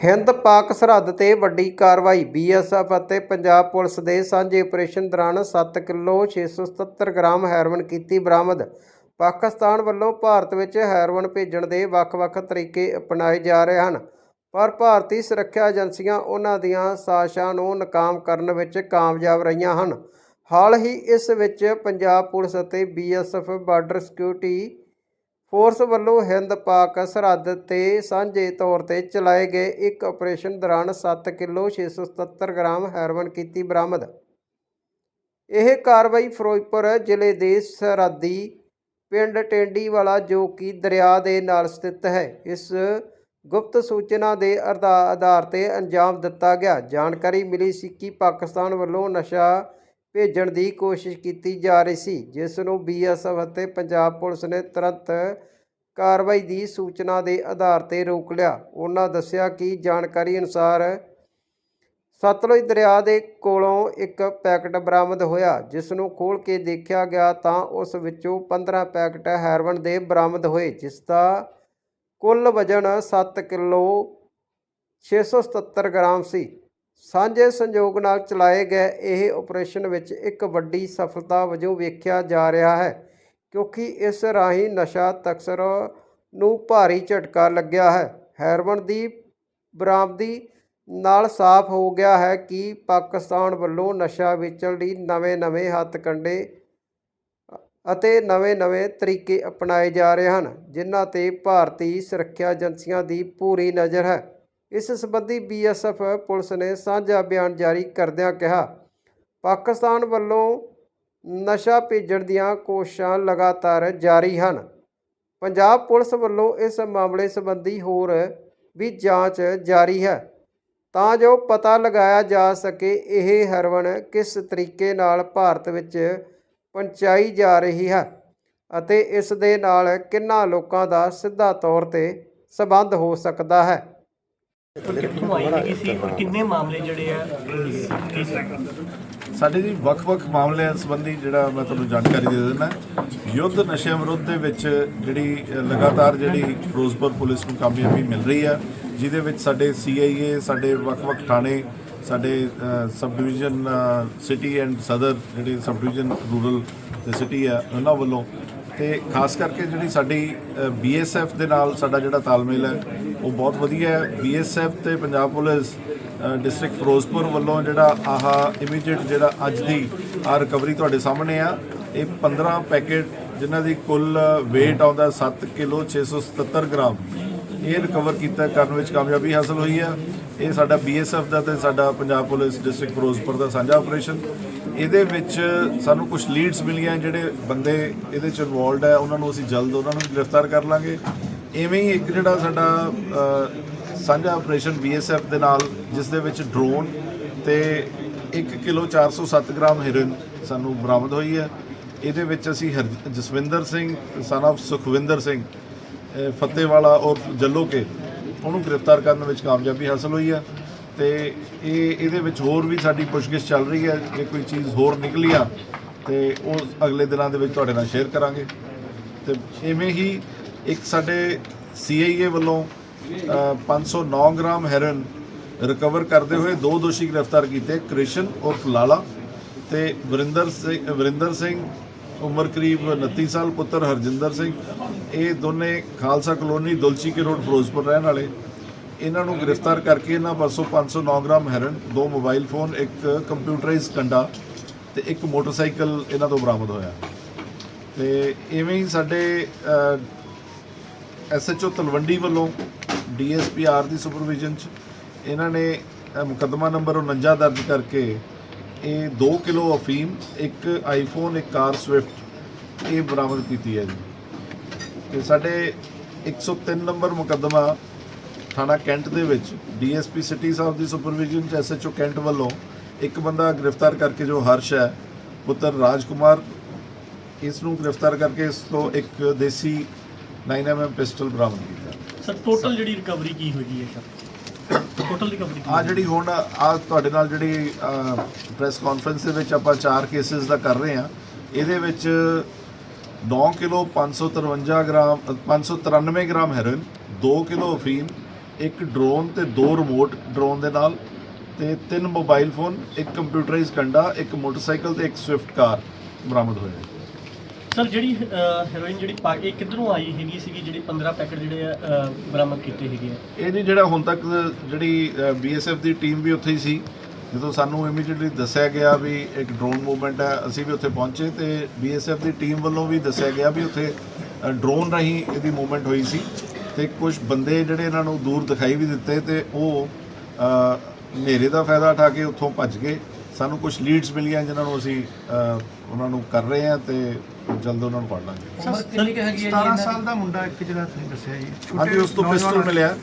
ਹਿੰਦ ਪਾਕ ਸਰਹੱਦ ਤੇ ਵੱਡੀ ਕਾਰਵਾਈ ਬੀਐਸਐਫ ਅਤੇ ਪੰਜਾਬ ਪੁਲਿਸ ਦੇ ਸਾਂਝੇ ਆਪਰੇਸ਼ਨ ਦੌਰਾਨ 7 ਕਿਲੋ 677 ਗ੍ਰਾਮ ਹੈਰੋਇਨ ਕੀਤੀ ਬਰਾਮਦ। ਪਾਕਿਸਤਾਨ ਵੱਲੋਂ ਭਾਰਤ ਵਿੱਚ ਹੈਰੋਇਨ ਭੇਜਣ ਦੇ ਵੱਖ-ਵੱਖ ਤਰੀਕੇ ਅਪਣਾਏ ਜਾ ਰਹੇ ਹਨ, ਪਰ ਭਾਰਤੀ ਸੁਰੱਖਿਆ ਏਜੰਸੀਆਂ ਉਹਨਾਂ ਦੀਆਂ ਸਾਸ਼ਾਂ ਨੂੰ ਨਾਕਾਮ ਕਰਨ ਵਿੱਚ ਕਾਮਯਾਬ ਰਹੀਆਂ ਹਨ। ਹਾਲ ਹੀ ਇਸ ਵਿੱਚ ਪੰਜਾਬ ਪੁਲਿਸ ਅਤੇ ਬੀਐਸਐਫ ਬਾਰਡਰ ਸਿਕਿਉਰਿਟੀ ਫੋਰਸ ਵੱਲੋਂ ਹਿੰਦ ਪਾਕ ਸਰਹੱਦ ਤੇ ਸਾਂਝੇ ਤੌਰ ਤੇ ਚਲਾਏ ਗਏ ਇੱਕ ਆਪਰੇਸ਼ਨ ਦੌਰਾਨ 7 ਕਿਲੋ 677 ਗ੍ਰਾਮ ਹੈਰੋਇਨ ਕੀਤੀ ਬਰਾਮਦ। ਇਹ ਕਾਰਵਾਈ ਫਿਰੋਜ਼ਪੁਰ ਜ਼ਿਲ੍ਹੇ ਦੇ ਸਰਹੱਦੀ ਪਿੰਡ ਟੇਂਡੀਵਾਲਾ, ਜੋ ਕਿ ਦਰਿਆ ਦੇ ਨਾਲ ਸਥਿਤ ਹੈ। ਇਸ ਗੁਪਤ ਸੂਚਨਾ ਦੇ ਅਧਾ- ਆਧਾਰ ਤੇ ਅੰਜਾਮ ਦਿੱਤਾ ਗਿਆ। ਜਾਣਕਾਰੀ ਮਿਲੀ ਸੀ ਕਿ ਪਾਕਿਸਤਾਨ ਵੱਲੋਂ ਨਸ਼ਾ ਭੇਜਣ ਦੀ ਕੋਸ਼ਿਸ਼ ਕੀਤੀ ਜਾ ਰਹੀ ਸੀ, ਜਿਸ ਨੂੰ ਬੀਐਸਐਫ ਅਤੇ ਪੰਜਾਬ ਪੁਲਿਸ ਨੇ ਤੁਰੰਤ ਕਾਰਵਾਈ ਦੀ ਸੂਚਨਾ ਦੇ ਆਧਾਰ ਤੇ ਰੋਕ ਲਿਆ। ਉਹਨਾਂ ਦੱਸਿਆ ਕਿ ਜਾਣਕਾਰੀ ਅਨੁਸਾਰ ਸਤਲੁਜ ਦਰਿਆ ਦੇ ਕੋਲੋਂ ਇੱਕ ਪੈਕਟ ਬਰਾਮਦ ਹੋਇਆ, ਜਿਸ ਨੂੰ ਖੋਲ ਕੇ ਦੇਖਿਆ ਗਿਆ ਤਾਂ ਉਸ ਵਿੱਚੋਂ 15 ਪੈਕਟ ਹੈਰੋਇਨ ਦੇ ਬਰਾਮਦ ਹੋਏ, ਜਿਸ ਦਾ ਕੁੱਲ ਵਜ਼ਨ 7 ਕਿਲੋ 677 ਗ੍ਰਾਮ ਸੀ। ਸਾਂਝੇ ਸੰਯੋਗ ਨਾਲ ਚਲਾਏ ਗਏ ਇਹ ਆਪਰੇਸ਼ਨ ਵਿੱਚ ਇੱਕ ਵੱਡੀ ਸਫਲਤਾ ਵਜੋਂ ਵੇਖਿਆ ਜਾ ਰਿਹਾ ਹੈ, ਕਿਉਂਕਿ ਇਸ ਰਾਹੀਂ ਨਸ਼ਾ ਤਕਸਰ ਨੂੰ ਭਾਰੀ ਝਟਕਾ ਲੱਗਿਆ ਹੈ। ਹੈਰਵਨ ਦੀ ਬਰਾਮਦੀ ਨਾਲ ਸਾਫ਼ ਹੋ ਗਿਆ ਹੈ ਕਿ ਪਾਕਿਸਤਾਨ ਵੱਲੋਂ ਨਸ਼ਾ ਵੇਚਣ ਲਈ ਨਵੇਂ-ਨਵੇਂ ਹੱਥਕੰਡੇ ਅਤੇ ਨਵੇਂ-ਨਵੇਂ ਤਰੀਕੇ ਅਪਣਾਏ ਜਾ ਰਹੇ ਹਨ, ਜਿਨ੍ਹਾਂ ਤੇ ਭਾਰਤੀ ਸੁਰੱਖਿਆ ਏਜੰਸੀਆਂ ਦੀ ਪੂਰੀ ਨਜ਼ਰ ਹੈ। ਇਸ ਸੰਬੰਧੀ ਬੀਐਸਐਫ ਪੁਲਿਸ ਨੇ ਸਾਂਝਾ ਬਿਆਨ ਜਾਰੀ ਕਰਦਿਆਂ ਕਿਹਾ, ਪਾਕਿਸਤਾਨ ਵੱਲੋਂ ਨਸ਼ਾ ਭੇਜਣ ਦੀਆਂ ਕੋਸ਼ਿਸ਼ਾਂ ਲਗਾਤਾਰ ਜਾਰੀ ਹਨ। ਪੰਜਾਬ ਪੁਲਿਸ ਵੱਲੋਂ ਇਸ ਮਾਮਲੇ ਸੰਬੰਧੀ ਹੋਰ ਵੀ ਜਾਂਚ ਜਾਰੀ ਹੈ। ਤਾਂ ਜੋ ਪਤਾ ਲਗਾਇਆ ਜਾ ਸਕੇ, ਇਹ ਹਰਵਣ ਕਿਸ ਤਰੀਕੇ ਨਾਲ ਭਾਰਤ ਵਿੱਚ ਪਹੁੰਚਾਈ ਜਾ ਰਹੀ ਹੈ ਅਤੇ ਇਸ ਦੇ ਨਾਲ ਕਿੰਨਾ ਲੋਕਾਂ ਦਾ ਸਿੱਧਾ ਤੌਰ ਤੇ ਸਬੰਧ ਹੋ ਸਕਦਾ ਹੈ। ਕਿੱਥੋਂ ਆਈ ਹੈਗੀ ਸੀ ਔਰ ਕਿੰਨੇ ਮਾਮਲੇ ਜਿਹੜੇ ਆ ਸਾਡੇ ਜੀ ਵੱਖ-ਵੱਖ ਮਾਮਲਿਆਂ ਸੰਬੰਧੀ ਜਿਹੜਾ ਮੈਂ ਤੁਹਾਨੂੰ ਜਾਣਕਾਰੀ ਦੇ ਦਿੰਦਾ, ਯੁੱਧ ਨਸ਼ਿਆਂ ਵਿਰੁੱਧ ਦੇ ਵਿੱਚ ਜਿਹੜੀ ਲਗਾਤਾਰ ਜਿਹੜੀ ਫਿਰੋਜ਼ਪੁਰ ਪੁਲਿਸ ਨੂੰ ਕਾਮਯਾਬੀ ਮਿਲ ਰਹੀ ਹੈ ਜਿਹਦੇ ਵਿੱਚ ਸਾਡੇ ਸੀਆਈਏ ਸਾਡੇ ਵੱਖ-ਵੱਖ ਥਾਣੇ, ਸਾਡੇ ਸਬ ਡਿਵੀਜ਼ਨ ਸਿਟੀ ਐਂਡ ਸਦਰ, ਜਿਹੜੇ ਸਬ ਡਿਵੀਜ਼ਨ ਰੂਰਲ ਤੇ ਸਿਟੀ ਆ, ਉਹਨਾਂ ਵੱਲੋਂ ਤੇ ਖਾਸ ਕਰਕੇ ਜਿਹੜੀ ਸਾਡੀ ਬੀਐਸਐਫ ਦੇ ਨਾਲ ਸਾਡਾ ਜਿਹੜਾ ਤਾਲਮੇਲ ਹੈ, ਉਹ ਬਹੁਤ ਵਧੀਆ ਹੈ। ਬੀਐਸਐਫ ਤੇ ਪੰਜਾਬ ਪੁਲਿਸ ਡਿਸਟ੍ਰਿਕਟ ਫਿਰੋਜ਼ਪੁਰ ਵੱਲੋਂ ਜਿਹੜਾ ਆਹ ਇਮੀਡੀਏਟ ਜਿਹੜਾ ਅੱਜ ਦੀ ਆ ਰਿਕਵਰੀ ਤੁਹਾਡੇ ਸਾਹਮਣੇ ਆ, ਇਹ 15 ਪੈਕੇਟ ਜਿਨ੍ਹਾਂ ਦੀ ਕੁੱਲ weight ਆਉਂਦਾ 7 ਕਿਲੋ 677 ਗ੍ਰਾਮ। ਇਹ ਰਿਕਵਰ ਕੀਤਾ ਕਰਨ ਵਿੱਚ ਕਾਮਯਾਬੀ ਹਾਸਲ ਹੋਈ ਆ। ਇਹ ਸਾਡਾ ਬੀਐਸਐਫ ਦਾ ਤੇ ਸਾਡਾ ਪੰਜਾਬ ਪੁਲਿਸ ਡਿਸਟ੍ਰਿਕਟ ਫਿਰੋਜ਼ਪੁਰ ਦਾ ਸਾਂਝਾ ਆਪਰੇਸ਼ਨ ਇਹਦੇ ਵਿੱਚ ਸਾਨੂੰ ਕੁਝ ਲੀਡਸ ਮਿਲੀਆਂ ਜਿਹੜੇ ਬੰਦੇ ਇਹਦੇ ਚ ਇਨਵੋਲਡ ਹੈ ਉਹਨਾਂ ਨੂੰ ਅਸੀਂ ਜਲਦ ਉਹਨਾਂ ਨੂੰ ਗ੍ਰਿਫਤਾਰ ਕਰ ਲਾਂਗੇ। ਐਵੇਂ ਹੀ ਇੱਕ ਜਿਹੜਾ ਸਾਡਾ ਅ, ਸਾਂਝਾ ਆਪਰੇਸ਼ਨ ਬੀਐਸਐਫ ਦੇ ਨਾਲ ਜਿਸ ਦੇ ਵਿੱਚ ਡਰੋਨ ਤੇ 1 ਕਿਲੋ 407 ਗ੍ਰਾਮ ਹੈਰੋਇਨ ਸਾਨੂੰ ਬਰਾਮਦ ਹੋਈ ਹੈ ਇਹਦੇ ਵਿੱਚ ਅਸੀਂ ਹਰ- ਜਸਵਿੰਦਰ ਸਿੰਘ ਸਨ of ਸੁਖਵਿੰਦਰ ਸਿੰਘ ਅ, ਫਤਿਹਵਾਲਾ ਔਰ ਜੱਲੋ ਕੇ ਉਹਨੂੰ ਗ੍ਰਿਫਤਾਰ ਕਰਨ ਵਿੱਚ ਕਾਮਯਾਬੀ ਹਾਸਲ ਹੋਈ ਹੈ ਤੇ ਇਹ ਇਹਦੇ ਵਿੱਚ ਹੋਰ ਵੀ ਸਾਡੀ ਪੁੱਛਗਿੱਛ ਚੱਲ ਰਹੀ ਹੈ ਜੇ ਕੋਈ ਚੀਜ਼ ਹੋਰ ਨਿਕਲੀ ਆ ਤੇ ਉਹ ਅਗਲੇ ਦਿਨਾਂ ਦੇ ਵਿੱਚ ਤੁਹਾਡੇ ਨਾਲ ਸ਼ੇਅਰ ਕਰਾਂਗੇ। ਤੇ ਇਵੇਂ ਹੀ ਇੱਕ ਸਾਡੇ ਸੀਆਈਏ ਵੱਲੋਂ ਅ, 509 ਗ੍ਰਾਮ ਹੈਰੋਇਨ ਰਿਕਵਰ ਕਰਦੇ ਹੋਏ ਦੋ ਦੋਸ਼ੀ ਗ੍ਰਿਫਤਾਰ ਕੀਤੇ ਕ੍ਰਿਸ਼ਨ ਉਰਫ ਲਾਲਾ ਤੇ ਵਰਿੰਦਰ ਸਿੰਘ ਵਰਿੰਦਰ ਸਿੰਘ ਉਮਰ ਕਰੀਬ 29 ਸਾਲ ਪੁੱਤਰ ਹਰਜਿੰਦਰ ਸਿੰਘ। ਇਹ ਦੋਨੇ ਖਾਲਸਾ ਕਲੋਨੀ ਦੁਲਚੀ ਕੇ ਰੋਡ ਫਿਰੋਜ਼ਪੁਰ ਰਹਿਣ ਵਾਲੇ। ਇਹਨਾਂ ਨੂੰ ਗ੍ਰਿਫਤਾਰ ਕਰਕੇ ਇਹਨਾਂ ਪਾਸੋਂ 509 ਗ੍ਰਾਮ ਹੈਰਨ ਦੋ ਮੋਬਾਈਲ ਫੋਨ ਇੱਕ ਕੰਪਿਊਟਰਾਈਜ਼ਡ ਕੰਡਾ ਤੇ ਇੱਕ ਮੋਟਰਸਾਈਕਲ ਇਹਨਾਂ ਤੋਂ ਬਰਾਮਦ ਹੋਇਆ। ਤੇ ਇਵੇਂ ਹੀ ਸਾਡੇ ਐਸਐਚਓ ਤਲਵੰਡੀ ਵੱਲੋਂ ਡੀਐਸਪੀਆਰ ਦੀ ਸੁਪਰਵਿਜ਼ਨ ਚ ਇਹਨਾਂ ਨੇ ਅ, ਮੁਕੱਦਮਾ ਨੰਬਰ 49 ਦਰਜ ਕਰਕੇ ਇਹ 2 ਕਿਲੋ ਅਫੀਮ ਇੱਕ ਆਈਫੋਨ ਇੱਕ ਕਾਰ ਸਵਿਫਟ ਇਹ ਬਰਾਮਦ ਕੀਤੀ ਹੈ ਜੀ। ਤੇ ਸਾਡੇ 103 ਨੰਬਰ ਮੁਕੱਦਮਾ ਥਾਣਾ ਕੈਂਟ ਦੇ ਵਿੱਚ ਡੀਐਸਪੀ ਸਿਟੀ ਸਾਹਿਬ ਦੀ ਸੁਪਰਵਿਜ਼ਨ ਚ ਐਸਐਚਓ ਕੈਂਟ ਵੱਲੋਂ ਇੱਕ ਬੰਦਾ ਗ੍ਰਿਫਤਾਰ ਕਰਕੇ ਜੋ ਹਰਸ਼ ਹੈ ਪੁੱਤਰ ਰਾਜਕੁਮਾਰ ਇਸ ਨੂੰ ਗ੍ਰਿਫਤਾਰ ਕਰਕੇ ਇਸ ਤੋਂ ਇੱਕ ਦੇਸੀ 9mm ਪਿਸਟਲ ਬਰਾਮਦ ਕੀਤਾ। ਸਰ ਟੋਟਲ ਜਿਹੜੀ ਰਿਕਵਰੀ ਕੀ ਹੋਈ ਹੈ ਸਰ? ਟੋਟਲ ਰਿਕਵਰੀ ਆ ਜਿਹੜੀ ਹੁਣ ਆ ਤੁਹਾਡੇ ਨਾਲ ਜਿਹੜੀ ਪ੍ਰੈਸ ਕਾਨਫਰੰਸ ਦੇ ਵਿੱਚ ਆਪਾਂ ਚਾਰ ਕੇਸਿਸ ਦਾ ਕਰ ਰਹੇ ਆ ਇਹਦੇ ਵਿੱਚ 9 ਕਿਲੋ 553 ਗ੍ਰਾਮ ਅ, 593 ਗ੍ਰਾਮ ਹੈਰੋਇਨ 2 ਕਿਲੋ ਅਫੀਮ ਇੱਕ ਡਰੋਨ ਤੇ ਦੋ ਰਿਮੋਟ ਡਰੋਨ ਦੇ ਨਾਲ ਤੇ ਤਿੰਨ ਮੋਬਾਈਲ ਫੋਨ ਇੱਕ ਕੰਪਿਊਟਰਾਈਜ਼ਡ ਕੰਡਾ ਇੱਕ ਮੋਟਰਸਾਈਕਲ ਤੇ ਇੱਕ ਸਵਿਫਟ ਕਾਰ ਬਰਾਮਦ ਹੋਏ ਨੇ। ਸਰ ਜਿਹੜੀ ਹੈਰੋਇਨ ਜਿਹੜੀ ਇਹ ਕਿੱਧਰੋਂ ਆਈ ਹੈਗੀ ਸੀਗੀ ਜਿਹੜੀ 15 ਪੈਕਟ ਜਿਹੜੇ ਬਰਾਮਦ ਕੀਤੇ ਹੈਗੇ ਇਹ ਜੀ ਜਿਹੜਾ ਹੁਣ ਤੱਕ ਜਿਹੜੀ ਬੀਐਸਐਫ ਦੀ ਟੀਮ ਵੀ ਉੱਥੇ ਹੀ ਸੀ ਜਦੋਂ ਸਾਨੂੰ ਇਮੀਡੀਏਟਲੀ ਦੱਸਿਆ ਗਿਆ ਵੀ ਇੱਕ ਡਰੋਨ ਮੂਵਮੈਂਟ ਹੈ ਅਸੀਂ ਵੀ ਉੱਥੇ ਪਹੁੰਚੇ ਤੇ ਬੀਐਸਐਫ ਦੀ ਟੀਮ ਵੱਲੋਂ ਵੀ ਦੱਸਿਆ ਗਿਆ ਵੀ ਉੱਥੇ ਡਰੋਨ ਰਾਹੀਂ ਇਹਦੀ ਮੂਵਮੈਂਟ ਹੋਈ ਸੀ ਤੇ ਕੁਝ ਬੰਦੇ ਜਿਹੜੇ ਇਹਨਾਂ ਨੂੰ ਦੂਰ ਦਿਖਾਈ ਵੀ ਦਿੱਤੇ ਤੇ ਉਹ ਹਨੇਰੇ ਦਾ ਫਾਇਦਾ ਉਠਾ ਕੇ ਉੱਥੋਂ ਭੱਜ ਗਏ। ਸਾਨੂੰ ਕੁਝ ਲੀਡਸ ਮਿਲੀਆਂ ਜਿਨ੍ਹਾਂ ਨੂੰ ਅਸੀਂ ਉਹਨਾਂ ਨੂੰ ਕਰ ਰਹੇ ਹਾਂ ਤੇ ਜਲਦ ਉਹਨਾਂ ਨੂੰ ਫੜ ਲਾਂਗੇ। ਸਰ ਕਿੰਨੀ ਕੁ ਹੈਗੀ ਹੈ ਜੀ 17 ਸਾਲ ਦਾ ਮੁੰਡਾ ਇੱਕ ਜਿਹੜਾ ਤੁਸੀਂ ਦੱਸਿਆ ਜੀ ਹਾਂਜੀ ਉਸ ਤੋਂ ਪਿਸਟਲ ਮਿਲਿਆ।